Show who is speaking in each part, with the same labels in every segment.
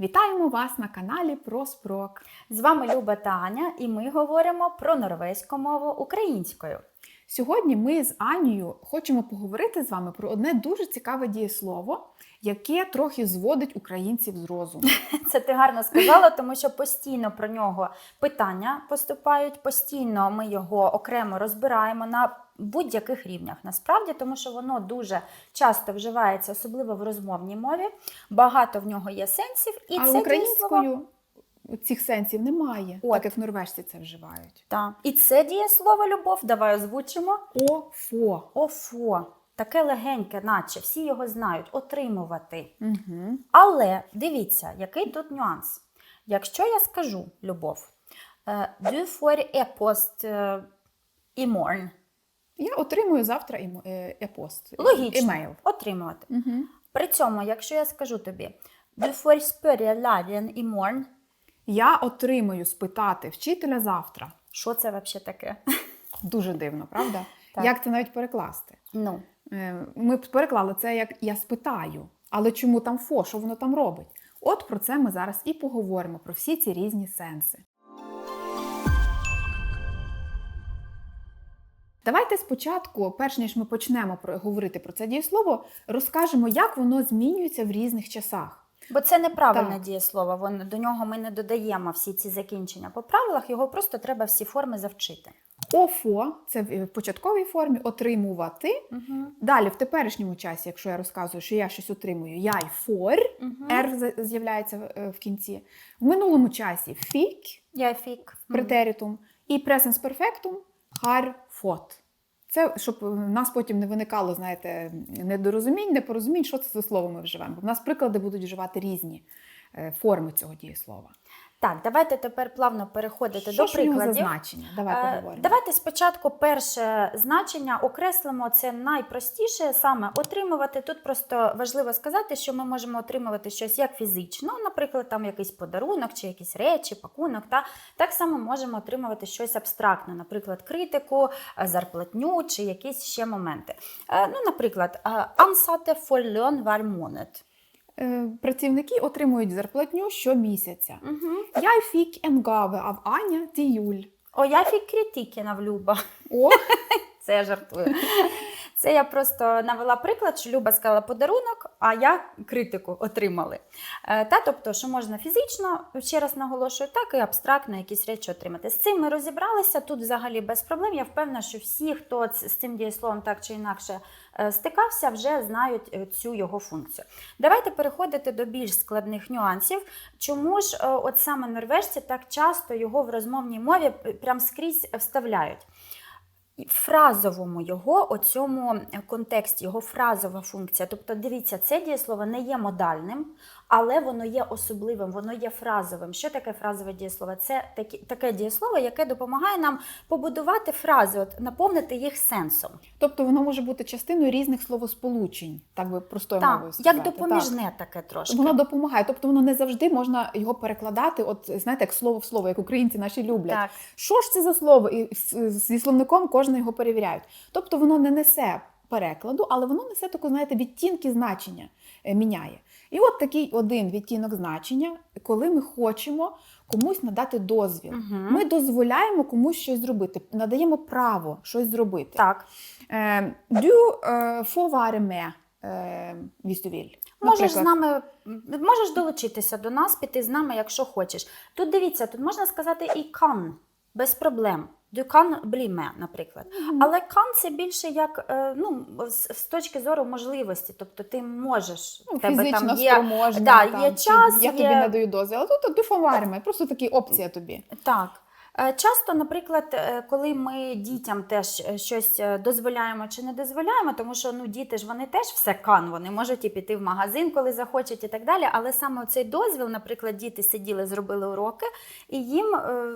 Speaker 1: Вітаємо вас на каналі Проспрок.
Speaker 2: З вами Люба та Аня, і ми говоримо про норвезьку мову українською.
Speaker 1: Сьогодні ми з Анією хочемо поговорити з вами про одне дуже цікаве дієслово, яке трохи зводить українців з розуму.
Speaker 2: Це ти гарно сказала, тому що постійно про нього питання поступають, постійно ми його окремо розбираємо на будь-яких рівнях. Насправді, тому що воно дуже часто вживається, особливо в розмовній мові. Багато в нього є сенсів, і
Speaker 1: а
Speaker 2: це
Speaker 1: українською цих сенсів немає,
Speaker 2: От.
Speaker 1: так як норвежці це вживають.
Speaker 2: Та. І це дієслово любов. Давай озвучимо.
Speaker 1: Офо.
Speaker 2: Офо. Таке легеньке, наче всі його знають, отримувати.
Speaker 1: Угу.
Speaker 2: Але дивіться, який тут нюанс. Якщо я скажу любов, е, du får e-post е, i morgen.
Speaker 1: Я отримую завтра імо- е, e-пост.
Speaker 2: Логічно.
Speaker 1: Емейл.
Speaker 2: Отримувати.
Speaker 1: Угу.
Speaker 2: При цьому, якщо я скажу тобі, du får spørre læreren i morgen,
Speaker 1: Я отримую спитати вчителя завтра.
Speaker 2: що це взагалі таке?
Speaker 1: Дуже дивно, правда?
Speaker 2: Так.
Speaker 1: Як це навіть перекласти?
Speaker 2: Ну,
Speaker 1: Е, Ми б переклали це як я спитаю, але чому там фо, що воно там робить? От про це ми зараз і поговоримо, про всі ці різні сенси. Давайте спочатку, перш ніж ми почнемо говорити про це дієслово, розкажемо, як воно змінюється в різних часах.
Speaker 2: бо це неправильне
Speaker 1: Так.
Speaker 2: дієслово. Вон, до нього ми не додаємо всі ці закінчення по правилах, його просто треба всі форми завчити.
Speaker 1: Офо це в в початковій формі отримувати.
Speaker 2: Угу.
Speaker 1: Далі, в теперішньому часі, якщо я розказую, що я щось отримую, я й фор,
Speaker 2: Угу.
Speaker 1: R з'являється е, в кінці. В минулому часі фік,
Speaker 2: Я фік.
Speaker 1: претеритум, і presens perfectum har fått. Це щоб в нас потім не виникало, знаєте, недорозумінь, непорозумінь, що це за слово ми вживаємо. Бо в нас приклади будуть вживати різні е, форми цього дієслова.
Speaker 2: Так, давайте тепер плавно переходити
Speaker 1: Що
Speaker 2: до
Speaker 1: нього за значення? Давай
Speaker 2: Е,
Speaker 1: поговоримо.
Speaker 2: Давайте спочатку перше значення окреслимо. Це найпростіше саме отримувати. Тут просто важливо сказати, що ми можемо отримувати щось як фізично, наприклад, там якийсь подарунок чи якісь речі, пакунок. Та так само можемо отримувати щось абстрактне, наприклад, критику, е, зарплатню чи якісь ще моменти. Е, Ну, наприклад, ansatte for måned.
Speaker 1: Е, Працівники отримують зарплатню щомісяця.
Speaker 2: Угу.
Speaker 1: Я фік енгаве, а в Аня ти Юль.
Speaker 2: О, я фік критики навлюба.
Speaker 1: О,
Speaker 2: Це я жартую. Це я просто навела приклад, що Люба сказала подарунок, а я критику отримали. Е, Та, тобто, що можна фізично, ще раз наголошую, так і абстрактно якісь речі отримати. З цим ми розібралися. Тут взагалі без проблем. Я впевнена, що всі, хто з цим дієсловом так чи інакше стикався, вже знають е, цю його функцію. Давайте переходити до більш складних нюансів. Чому ж е, от саме норвежці так часто його в розмовній мові прям скрізь вставляють? Фразовому його оцьому контексті, його фразова функція. Тобто, дивіться, це дієслово не є модальним, але воно є особливим, воно є фразовим. Що таке фразове дієслово? Це такі, таке дієслово, яке допомагає нам побудувати фрази, от, наповнити їх сенсом.
Speaker 1: тобто воно може бути частиною різних словосполучень, так би простою
Speaker 2: Так,
Speaker 1: мовою сказати.
Speaker 2: як допоміжне таке трошки.
Speaker 1: Воно допомагає, тобто воно не завжди можна його перекладати, от знаєте, як слово в слово, як українці наші люблять.
Speaker 2: Так.
Speaker 1: Що ж це за слово? І зі словником кожен його перевіряють. Тобто воно не несе перекладу, але воно несе таку, знаєте, відтінки значення е, міняє. І от такий один відтінок значення, коли ми хочемо комусь надати дозвіл.
Speaker 2: Мгм.
Speaker 1: Ми дозволяємо комусь щось зробити, надаємо право щось зробити.
Speaker 2: Так.
Speaker 1: Е, Du е, får med, е, vil.
Speaker 2: Можеш з нами, можеш долучитися до нас, піти з нами, якщо хочеш. Тут дивіться, тут можна сказати і can, без проблем. Du бліме, наприклад. Mm -hmm. Але кан це більше як е, ну, з, з точки зору можливості. Тобто ти можеш,
Speaker 1: Ну,
Speaker 2: тебе
Speaker 1: фізично
Speaker 2: там є,
Speaker 1: спроможна,
Speaker 2: да,
Speaker 1: там,
Speaker 2: є час,
Speaker 1: я
Speaker 2: є-
Speaker 1: тобі надаю дозвіл. А тут med, просто така опція тобі.
Speaker 2: Так. Е, Часто, наприклад, е, коли ми дітям теж е, щось дозволяємо чи не дозволяємо, тому що ну, діти ж вони теж все кан, вони можуть і піти в магазин, коли захочуть, і так далі. Але саме цей дозвіл, наприклад, діти сиділи, зробили уроки, і їм е,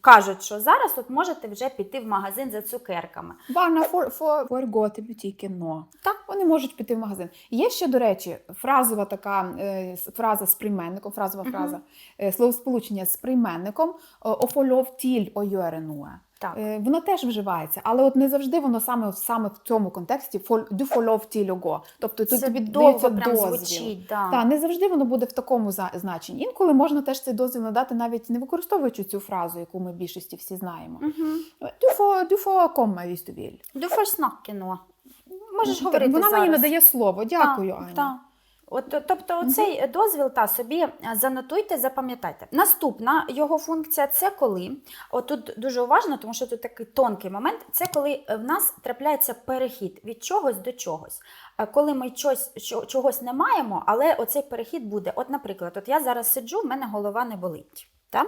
Speaker 2: кажуть, що зараз от можете вже піти в магазин за цукерками.
Speaker 1: Til butikken nå.
Speaker 2: Так.
Speaker 1: Вони можуть піти в магазин. Є ще, до речі, фразова така е, фраза з прийменником, фразова фраза, е, словосполучення з прийменником «å gjøre noe».
Speaker 2: Так.
Speaker 1: Е, Воно теж вживається, але от не завжди воно саме, саме в цьому контексті «фол- «du får lov til å gå». Тобто тут
Speaker 2: Це
Speaker 1: тобі
Speaker 2: довго прям
Speaker 1: дозвіл.
Speaker 2: звучить. Да.
Speaker 1: Так, не завжди воно буде в такому значенні. Інколи можна теж цей дозвіл надати, навіть не використовуючи цю фразу, яку ми в більшості всі знаємо. Du får
Speaker 2: snakke nå. Можеш говорити
Speaker 1: Вона
Speaker 2: зараз.
Speaker 1: мені надає слово. Дякую,
Speaker 2: Та,
Speaker 1: Аня.
Speaker 2: та. От, тобто, оцей дозвіл та собі е, занотуйте, запам'ятайте. Наступна його функція це коли. Отут дуже уважно, тому що тут такий тонкий момент. Це коли е, в нас трапляється перехід від чогось до чогось. Е, Коли ми що- чогось не маємо, але оцей перехід буде. От, наприклад, от я зараз сиджу, в мене голова не болить. Та?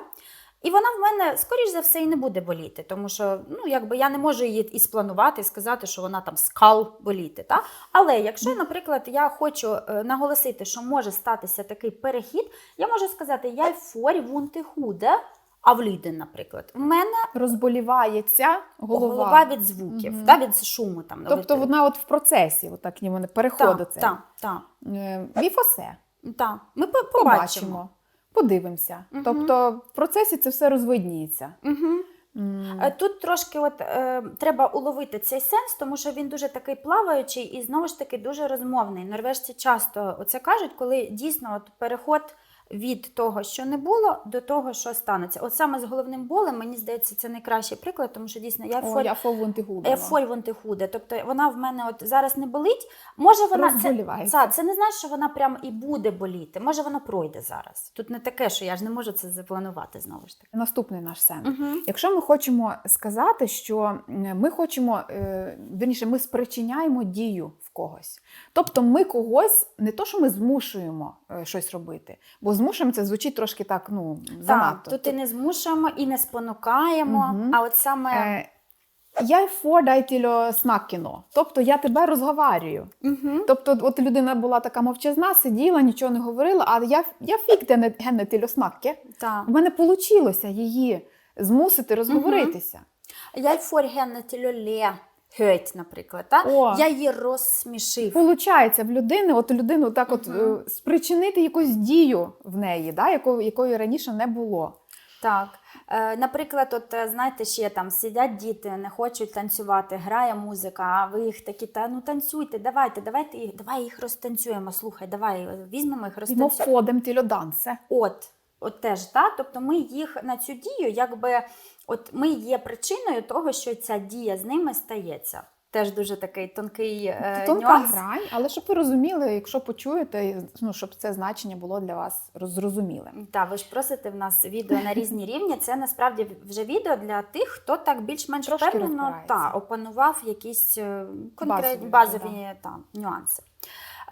Speaker 2: І вона в мене, скоріш за все, і не буде боліти, тому що ну, якби я не можу її і спланувати, і сказати, що вона там скал боліти. Та? Але якщо, наприклад, я хочу е, наголосити, що може статися такий перехід, я можу сказати, я форі вунти худе, а в ліден, наприклад. В мене
Speaker 1: Розболівається голова.
Speaker 2: голова, від звуків,
Speaker 1: Мгм.
Speaker 2: та, від шуму. Там,
Speaker 1: Тобто вона от в процесі, отак ніби переходу
Speaker 2: так, так, так,
Speaker 1: Віфосе.
Speaker 2: так. Ми побачимо.
Speaker 1: Побачимо. Подивимося.
Speaker 2: Угу.
Speaker 1: Тобто в процесі це все розвидніється.
Speaker 2: Угу. Тут трошки от, е, треба уловити цей сенс, тому що він дуже такий плаваючий і знову ж таки дуже розмовний. Норвежці часто це кажуть, коли дійсно от переход від того, що не було, до того, що станеться. От саме з головним болем, мені здається, це найкращий приклад, тому що дійсно я фоль. худе, тобто вона в мене от зараз не болить. Може вона це, це, це не значить, що вона прям і буде боліти. Може воно пройде зараз. Тут не таке, що я ж не можу це запланувати знову ж таки.
Speaker 1: Наступний наш сенс.
Speaker 2: Угу.
Speaker 1: Якщо ми хочемо сказати, що ми хочемо, е, вірніше, ми спричиняємо дію в когось. Тобто ми когось не то, що ми змушуємо е, щось робити, бо змушуємо це звучить трошки так, ну, занадто.
Speaker 2: Так, тут і не змушуємо, і не спонукаємо,
Speaker 1: Мгм.
Speaker 2: а от саме
Speaker 1: Е, Я фордайтільо снакіно. Тобто я тебе розговарюю.
Speaker 2: угу.
Speaker 1: Тобто, от людина була така мовчазна, сиділа, нічого не говорила, а я, я фік де генне тіло снакке.
Speaker 2: так.
Speaker 1: В мене вийшло її змусити розговоритися.
Speaker 2: Я й форгенне тілюле геть, наприклад. Та?
Speaker 1: О.
Speaker 2: Я її розсмішив.
Speaker 1: Получається в людини, от людину так от е, спричинити якусь дію в неї, да, якої, якої раніше не було.
Speaker 2: Так. Е, наприклад, от е, знаєте, ще там сидять діти, не хочуть танцювати, грає музика, а ви їх такі, та ну танцюйте, давайте, давайте їх, давай їх розтанцюємо. Слухай, давай візьмемо їх розтанцюємо.
Speaker 1: входом тіло дансе.
Speaker 2: От, от теж, та? тобто ми їх на цю дію, якби от ми є причиною того, що ця дія з ними стається. Теж дуже такий тонкий е,
Speaker 1: Тонка
Speaker 2: нюанс.
Speaker 1: грань, але щоб ви розуміли, якщо почуєте, ну, щоб це значення було для вас зрозуміле.
Speaker 2: Так, ви ж просите в нас відео на різні рівні. Це насправді вже відео для тих, хто так більш-менш впевнено та, опанував якісь конкретні
Speaker 1: Базові
Speaker 2: базові, та, нюанси.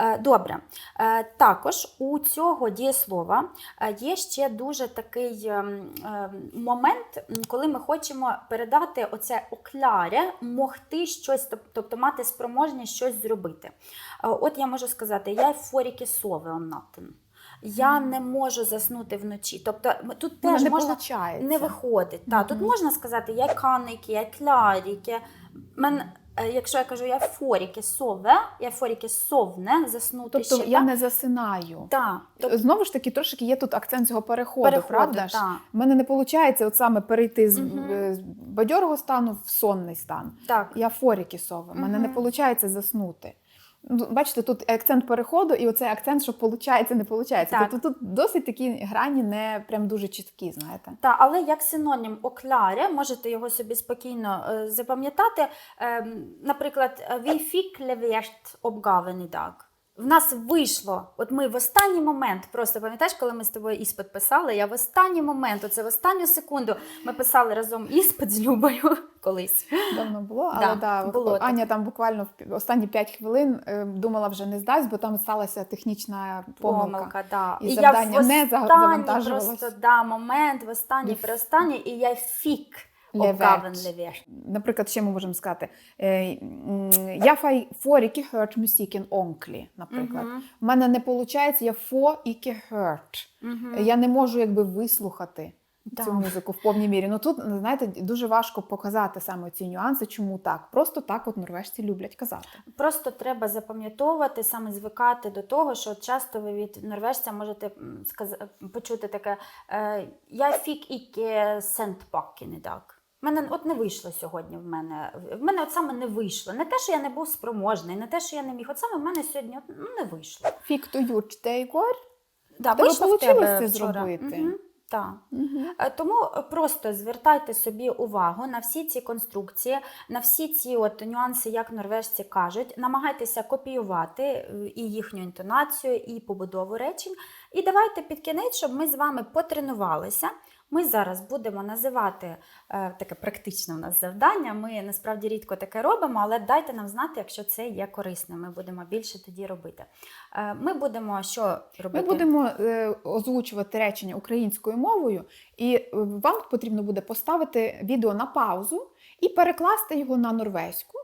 Speaker 2: Е, Добре. Е, Також у цього дієслова е, є ще дуже такий ем, ем, момент, коли ми хочемо передати оце окляре, могти щось, тобто мати спроможність щось зробити. От я можу сказати, я форіки сови оннатин. Я не можу заснути вночі. Тобто тут теж
Speaker 1: не
Speaker 2: можна
Speaker 1: виходить.
Speaker 2: не виходить. Та, Тут можна сказати, я каники, я кляріки. Мен, якщо я кажу я форіки сове, я форіки совне, заснути
Speaker 1: Тобто
Speaker 2: ще.
Speaker 1: я
Speaker 2: так?
Speaker 1: не засинаю.
Speaker 2: Так. тобто
Speaker 1: Знову ж таки, трошки є тут акцент цього переходу,
Speaker 2: переходу
Speaker 1: правда ж? У мене не виходить от саме перейти з, е, бадьорого стану в сонний стан.
Speaker 2: Так.
Speaker 1: Я форіки сове, У мене не виходить заснути. Бачите, тут акцент переходу і оцей акцент, що виходить, не виходить. Тобто тут досить такі грані не прям дуже чіткі, знаєте.
Speaker 2: Та, але як синонім окляре, можете його собі спокійно е, запам'ятати. Е, наприклад, «Wie viel oppgaven i dag». В нас вийшло, от ми в останній момент, просто пам'ятаєш, коли ми з тобою іспит писали, я в останній момент, оце в останню секунду, ми писали разом іспит з Любою колись.
Speaker 1: Давно було, але
Speaker 2: Да,
Speaker 1: да,
Speaker 2: було
Speaker 1: Аня там буквально в останні 5 хвилин е, думала вже не здасть, бо там сталася технічна помилка.
Speaker 2: Помилка, да.
Speaker 1: І
Speaker 2: я
Speaker 1: завдання
Speaker 2: в
Speaker 1: не за-
Speaker 2: останній
Speaker 1: завантажувалось.
Speaker 2: Просто да, момент, в останній,
Speaker 1: І
Speaker 2: при останній, і я фік Oppgaven levert.
Speaker 1: Наприклад, ще ми можемо сказати: е, я фай фор ikke hørt musikken ordentlig, наприклад. У мене не виходить, я фо ikke hørt. Я не можу якби вислухати
Speaker 2: Да.
Speaker 1: цю музику в повній мірі. Ну тут, знаєте, дуже важко показати саме ці нюанси, чому так. Просто так от норвежці люблять казати.
Speaker 2: Просто треба запам'ятовувати, саме звикати до того, що часто ви від норвежця можете почути таке: е, Я фік іке сент пакки не так. В мене от не вийшло сьогодні. В мене в мене от саме не вийшло. Не те, що я не був спроможний, не те, що я не міг. От саме в мене сьогодні от, ну, не вийшло.
Speaker 1: Фік то ють те Ігор.
Speaker 2: Да,
Speaker 1: Тебе
Speaker 2: вийшло в тебе
Speaker 1: це зробити?
Speaker 2: Так.
Speaker 1: Угу.
Speaker 2: Е, Тому просто звертайте собі увагу на всі ці конструкції, на всі ці от нюанси, як норвежці кажуть. Намагайтеся копіювати е, і їхню інтонацію, і побудову речень. І давайте під кінець, щоб ми з вами потренувалися. Ми зараз будемо називати е, таке практичне у нас завдання. Ми насправді рідко таке робимо, але дайте нам знати, якщо це є корисним. Ми будемо більше тоді робити. Е, ми будемо що
Speaker 1: Ми
Speaker 2: робити?
Speaker 1: будемо е, озвучувати речення українською мовою, і вам потрібно буде поставити відео на паузу і перекласти його на норвезьку,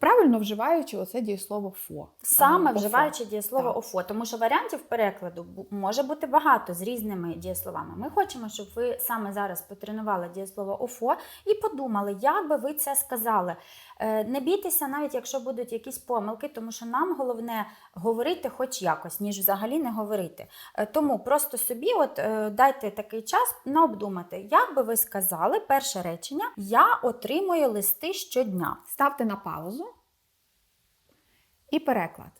Speaker 1: правильно вживаючи оце дієслово фо.
Speaker 2: Саме вживаючи дієслово офо, тому що варіантів перекладу може бути багато з різними дієсловами. Ми хочемо, щоб ви саме зараз потренували дієслово офо і подумали, як би ви це сказали. Е, Не бійтеся, навіть якщо будуть якісь помилки, тому що нам головне говорити хоч якось, ніж взагалі не говорити. Е, Тому просто собі от е, дайте такий час на обдумати, як би ви сказали перше речення: Я отримую листи щодня.
Speaker 1: Ставте на паузу і переклад.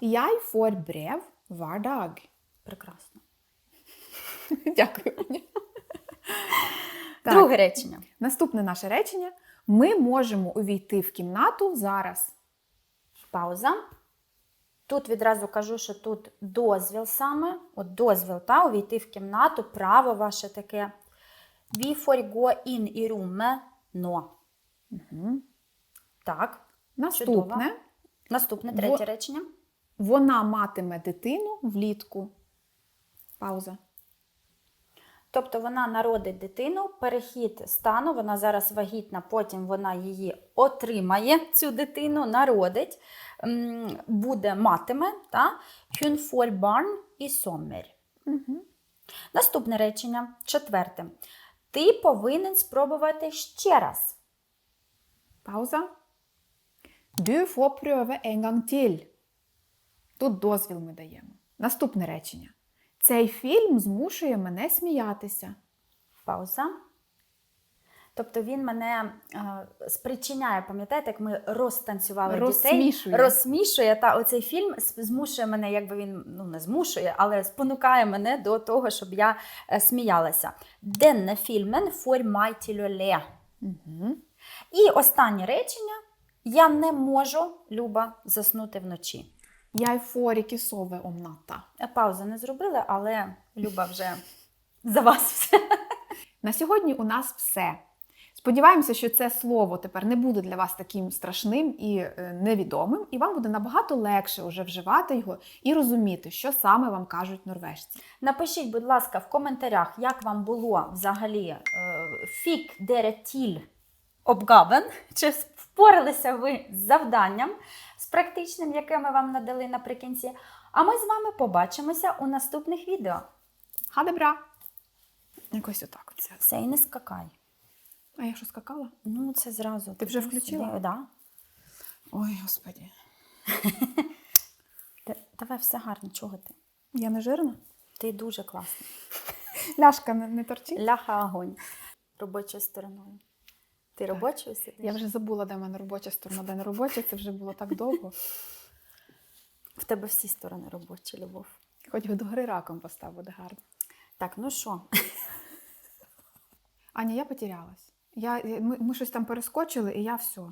Speaker 1: Jeg får brev hver dag.
Speaker 2: Прекрасно.
Speaker 1: Дякую. Так,
Speaker 2: Друге речення.
Speaker 1: Наступне наше речення. Ми можемо увійти в кімнату зараз.
Speaker 2: Пауза. Тут відразу кажу, що тут дозвіл саме. От дозвіл, та, увійти в кімнату, право ваше таке. Vi får gå inn i rommet nå.
Speaker 1: Угу.
Speaker 2: Так.
Speaker 1: Наступне.
Speaker 2: Наступне
Speaker 1: Во-
Speaker 2: третє речення.
Speaker 1: Вона матиме дитину влітку. Пауза.
Speaker 2: Тобто вона народить дитину, перехід стану, вона зараз вагітна, потім вона її отримає, цю дитину, народить, буде матиме. Та? Barn i sommer.
Speaker 1: Угу.
Speaker 2: Наступне речення, четверте. Ти повинен спробувати ще раз.
Speaker 1: Пауза. Du får prøve en gang til. Тут дозвіл ми даємо. Наступне речення. Цей фільм змушує мене сміятися.
Speaker 2: Пауза. Тобто він мене е, спричиняє, пам'ятаєте, як ми розтанцювали дітей?
Speaker 1: Розсмішує.
Speaker 2: Розсмішує. Та оцей фільм змушує мене, якби він ну не змушує, але спонукає мене до того, щоб я е, сміялася. Денне фільмен får meg til.
Speaker 1: Угу.
Speaker 2: І останнє речення: я не можу, Люба, заснути вночі.
Speaker 1: Jeg får ikke sove om.
Speaker 2: Е, Паузу не зробили, але Люба вже за вас все.
Speaker 1: На сьогодні у нас все. Сподіваємося, що це слово тепер не буде для вас таким страшним і е, невідомим, і вам буде набагато легше вже вживати його і розуміти, що саме вам кажуть норвежці.
Speaker 2: Напишіть, будь ласка, в коментарях, як вам було взагалі е, фік деретіль обгабен, чи впоралися ви з завданням, з практичним, яке ми вам надали наприкінці. А ми з вами побачимося у наступних відео.
Speaker 1: Хадебра! Якось отак.
Speaker 2: Все, і не скакай.
Speaker 1: А я що скакала?
Speaker 2: Ну, це зразу.
Speaker 1: Ти вже включила?
Speaker 2: Так. Да.
Speaker 1: Ой, господі.
Speaker 2: Давай все гарно, чого ти?
Speaker 1: Я не жирна?
Speaker 2: Ти дуже класна.
Speaker 1: Ляшка не, не торчить?
Speaker 2: Ляха огонь. Робочою стороною. Ти робочою сидиш?
Speaker 1: Я вже забула, де в мене робоча сторона, де не робоча, це вже було так довго.
Speaker 2: В тебе всі сторони робочі, любов.
Speaker 1: Хоч би до гри раком постав, буде гарно.
Speaker 2: Так, ну що?
Speaker 1: Аня, я потерялась. Я- ми, ми щось там перескочили, і я все.